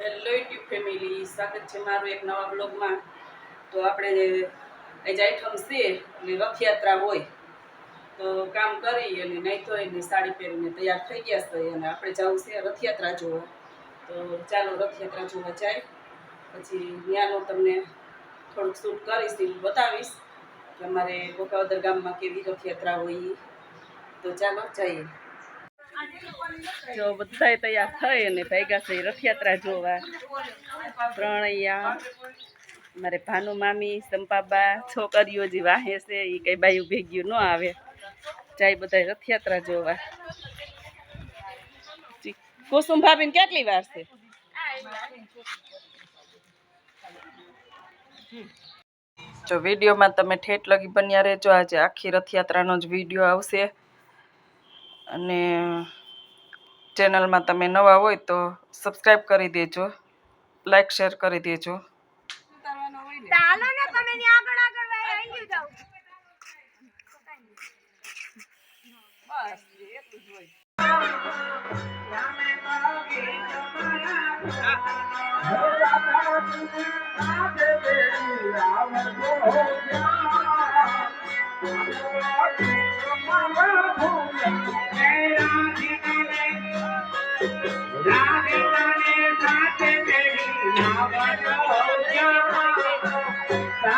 Hello YouTube family સ્વાગત છે મારું એક નવા બ્લોગમાં તો આપણે આજે આઈટમ છે એટલે રથયાત્રા હોય, તો કામ કરી અને નહીં તો એને સાડી પહેરીને તૈયાર થઈ ગયા છે અને આપણે જવું છે રથયાત્રા જોવા. તો ચાલો રથયાત્રા જોવા જાય. પછી ત્યાંનો તમને થોડુંક શૂટ કરીશ એ બતાવીશ. કે અમારે ગોકાવદર ગામમાં કેવી રથયાત્રા હોય. તો ચાલો જઈએ. જો બધાય તૈયાર થઈ અને ભેગા થઈ રથયાત્રા જોવા. પ્રણૈયા, મારે ભાનુ મામી, સંપાબા, છોકરીઓ જે વાહે છે એ કઈ બાયું ભેગ્યું ન આવે. જાય બધા રથયાત્રા જોવા. કુસુમ ભાભીને કેટલી વાર છે? જો વિડીયોમાં તમે ઠેઠ લગી બન્યા રહેજો. આજે આખી રથયાત્રાનો જ વીડિયો આવશે. અને ચેનલમાં તમે નવા હોય તો સબસ્ક્રાઈબ કરી દેજો લાઈક શેર કરી દેજો.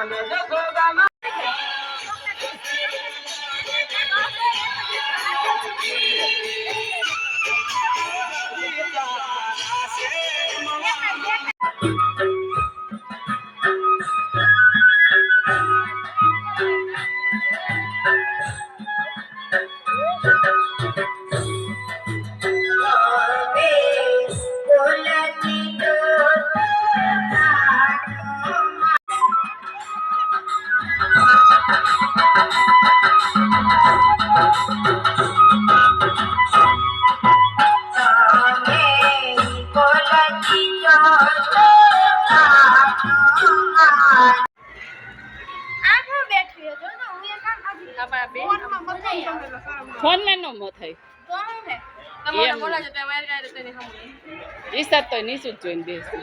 I'm not એટલે શરમ નો મો થઈ તમારે બોલા છે તે તેની જોઈને બેસતું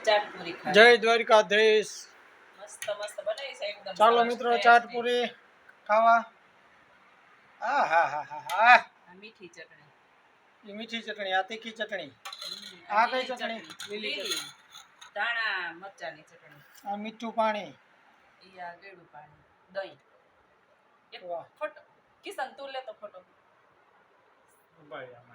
હાલો ચાટ પૂરી ખા જય દ્વારકાધીશ મસ્ત મસ્ત બનાવી છે એકદમ ચાલો સરસ મિત્રો ટેસ્ટી. ચાટ પૂરી ખાવા આ હા હા હા હા આ મીઠી ચટણી એ મીઠી ચટણી આ તીખી ચટણી હમ, આ અને કઈ ચટણી? લીલી લીલી ધાણા મરચાની ચટણી આ મીઠું પાણી ઈ આ ગળ્યું પાણી દહીં એક વાહ. ફોટો કિશન તું લે તો ફોટો ભાઈ આમાં